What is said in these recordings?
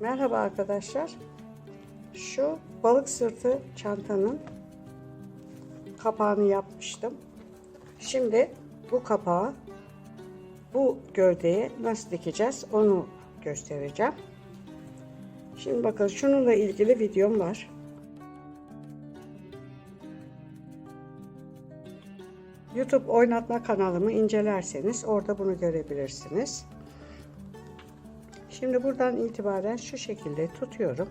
Merhaba arkadaşlar. Şu balık sırtı çantanın kapağını yapmıştım. Şimdi bu kapağı bu gövdeye nasıl dikeceğiz onu göstereceğim. Şimdi bakın şununla ilgili videom var. YouTube oynatma kanalımı incelerseniz orada bunu görebilirsiniz. Şimdi buradan itibaren şu şekilde tutuyorum.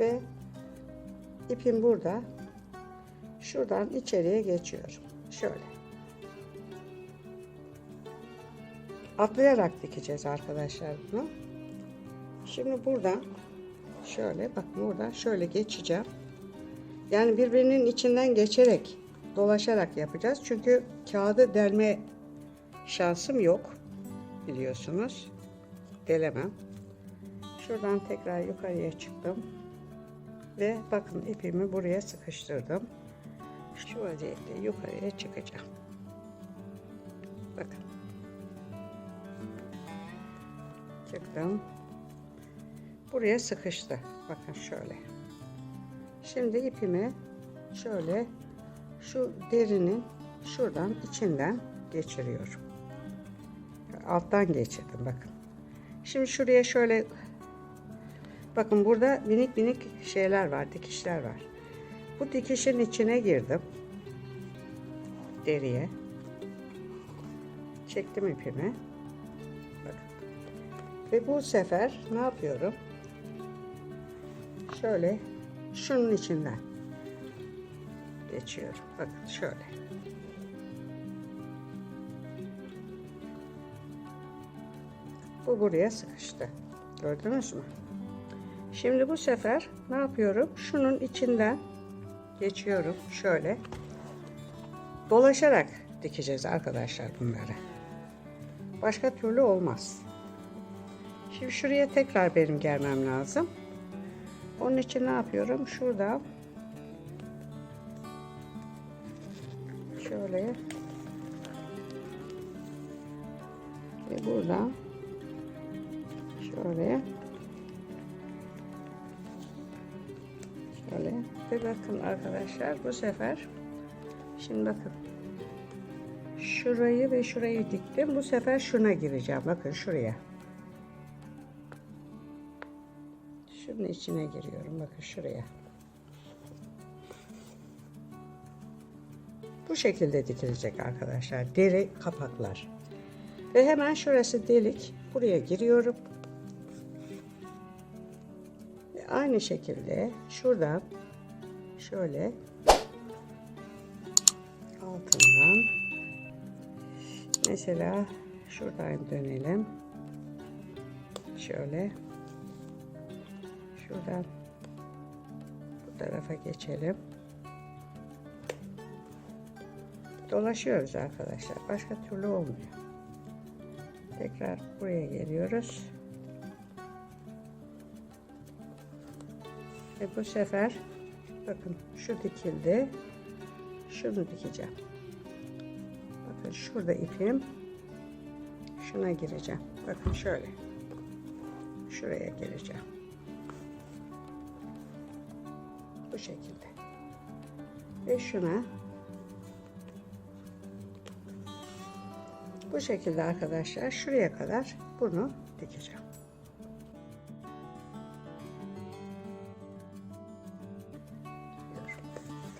Ve ipim burada. Şuradan içeriye geçiyorum. Şöyle. Atlayarak dikeceğiz arkadaşlar bunu. Şimdi buradan şöyle bak burada şöyle geçeceğim. Yani birbirinin içinden geçerek dolaşarak yapacağız. Çünkü kağıdı delme şansım yok biliyorsunuz. Delemem. Şuradan tekrar yukarıya çıktım. Ve bakın ipimi buraya sıkıştırdım. Şu vaziyette yukarıya çıkacağım. Bakın. Çıktım. Buraya sıkıştı. Bakın şöyle. Şimdi ipimi şöyle şu derinin şuradan içinden geçiriyorum. Alttan geçirdim bakın. Şimdi şuraya şöyle bakın burada minik minik şeyler var, dikişler var. Bu dikişin içine girdim. Deriye. Çektim ipimi. Bakın. Ve bu sefer ne yapıyorum? Şöyle şunun içinden geçiyorum. Bakın şöyle. Bu buraya sıkıştı. Gördünüz mü? Şimdi bu sefer ne yapıyorum? Şunun içinden geçiyorum şöyle. Dolaşarak dikeceğiz arkadaşlar bunları. Başka türlü olmaz. Şimdi şuraya tekrar benim gelmem lazım. Onun için ne yapıyorum? Şurada şöyle ve buradan şöyle. Şöyle. Ve bakın arkadaşlar bu sefer. Şimdi bakın. Şurayı ve şurayı diktim. Bu sefer şuna gireceğim. Bakın şuraya. Şunun içine giriyorum. Bakın şuraya. Bu şekilde dikilecek arkadaşlar. Deri kapaklar. Ve hemen şurası delik. Buraya giriyorum aynı şekilde şuradan şöyle altından mesela şuradan dönelim. Şöyle şuradan bu tarafa geçelim. Dolaşıyoruz arkadaşlar. Başka türlü olmuyor. Tekrar buraya geliyoruz ve bu sefer bakın şu dikildi. Şunu dikeceğim. Bakın şurada ipim. Şuna gireceğim. Bakın şöyle. Şuraya gireceğim. Bu şekilde. Ve şuna bu şekilde arkadaşlar şuraya kadar bunu dikeceğim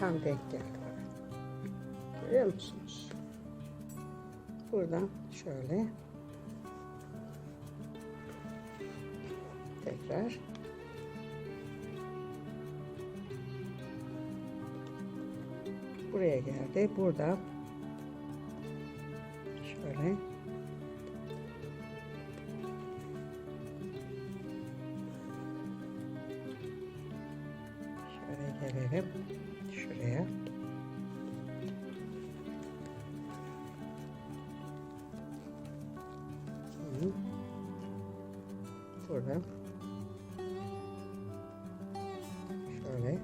tam denk geldi. Görüyor musunuz? Buradan şöyle tekrar buraya geldi. Burada şöyle Burada şöyle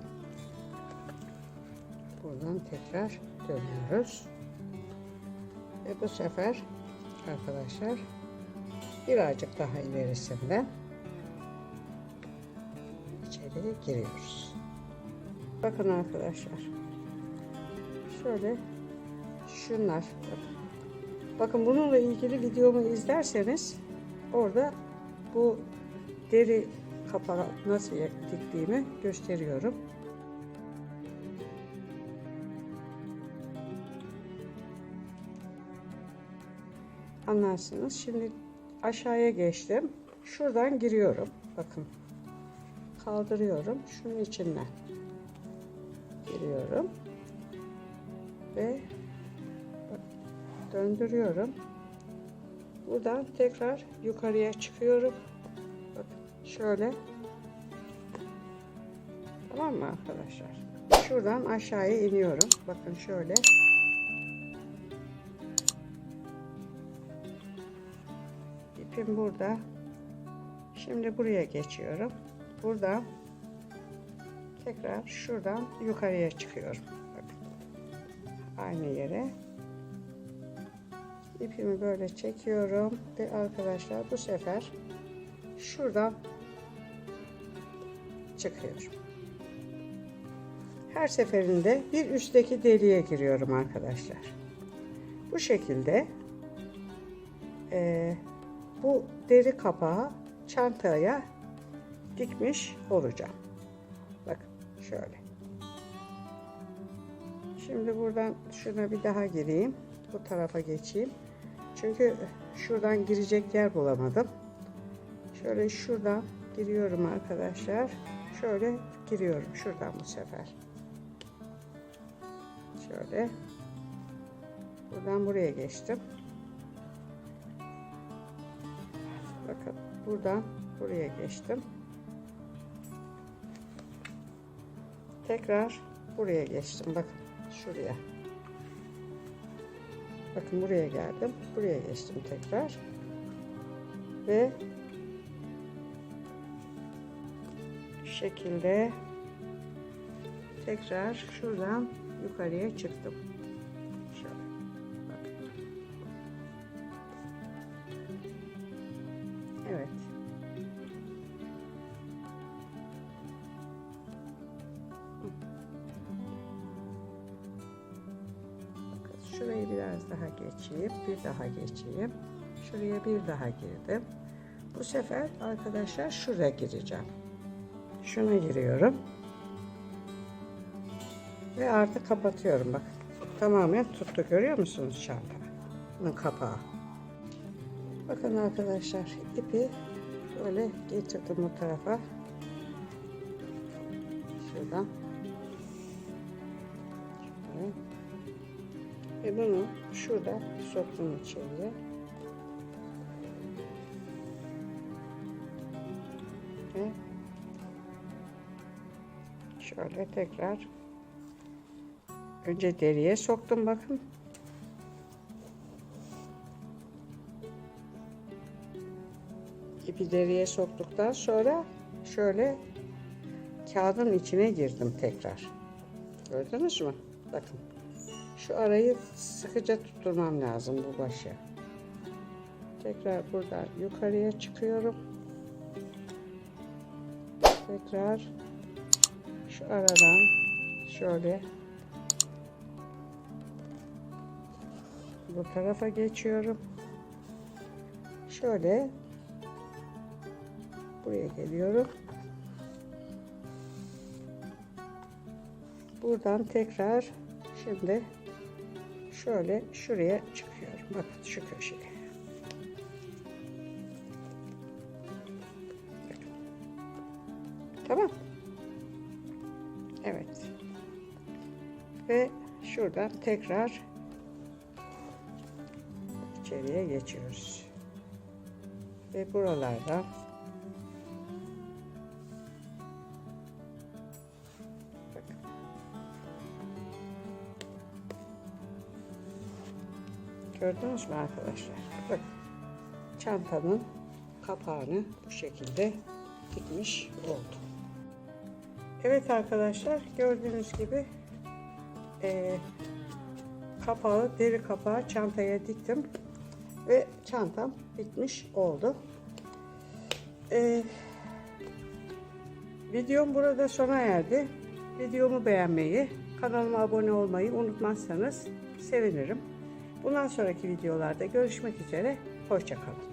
buradan tekrar dönüyoruz. Ve bu sefer arkadaşlar birazcık daha ilerisinde içeriye giriyoruz. Bakın arkadaşlar. Şöyle şunlar. Bakın bununla ilgili videomu izlerseniz orada bu deri kapağı nasıl diktiğimi gösteriyorum. Anlarsınız. Şimdi aşağıya geçtim. Şuradan giriyorum. Bakın. Kaldırıyorum. Şunun içinden. Giriyorum. Ve döndürüyorum. Buradan tekrar yukarıya çıkıyorum. Şöyle. Tamam mı arkadaşlar? Şuradan aşağıya iniyorum. Bakın şöyle. İpim burada. Şimdi buraya geçiyorum. Buradan tekrar şuradan yukarıya çıkıyorum. Bakın. Aynı yere. İpimi böyle çekiyorum ve arkadaşlar bu sefer şuradan çıkıyorum. Her seferinde bir üstteki deliğe giriyorum arkadaşlar. Bu şekilde eee bu deri kapağı çantaya dikmiş olacağım. Bakın şöyle. Şimdi buradan şuna bir daha gireyim. Bu tarafa geçeyim. Çünkü şuradan girecek yer bulamadım. Şöyle şuradan giriyorum arkadaşlar. Şöyle giriyorum şuradan bu sefer. Şöyle. Buradan buraya geçtim. Bakın buradan buraya geçtim. Tekrar buraya geçtim. Bakın şuraya. Bakın buraya geldim. Buraya geçtim tekrar. Ve şekilde tekrar şuradan yukarıya çıktım. Evet. Şurayı biraz daha geçeyim, bir daha geçeyim. Şuraya bir daha girdim. Bu sefer arkadaşlar şuraya gireceğim. Şuna giriyorum. Ve artık kapatıyorum bak. Tamamen tuttu görüyor musunuz çantanın kapağı. Bakın arkadaşlar ipi böyle getirdim bu tarafa. Şuradan. Şöyle. Ve bunu şurada soktum içeriye. Şöyle tekrar önce deriye soktum bakın. ipi deriye soktuktan sonra şöyle kağıdın içine girdim tekrar. Gördünüz mü? Bakın. Şu arayı sıkıca tutturmam lazım bu başı. Tekrar buradan yukarıya çıkıyorum. Tekrar şu aradan şöyle bu tarafa geçiyorum. Şöyle buraya geliyorum. Buradan tekrar şimdi şöyle şuraya çıkıyorum. Bakın şu köşeye. Tamam. Evet. Ve şuradan tekrar içeriye geçiyoruz. Ve buralardan Bakın. Gördünüz mü arkadaşlar? Bak. Çantanın kapağını bu şekilde dikmiş oldum. Evet arkadaşlar gördüğünüz gibi eee, kapağı deri kapağı çantaya diktim ve çantam bitmiş oldu. Eee Videom burada sona erdi. Videomu beğenmeyi, kanalıma abone olmayı unutmazsanız sevinirim. Bundan sonraki videolarda görüşmek üzere. Hoşçakalın.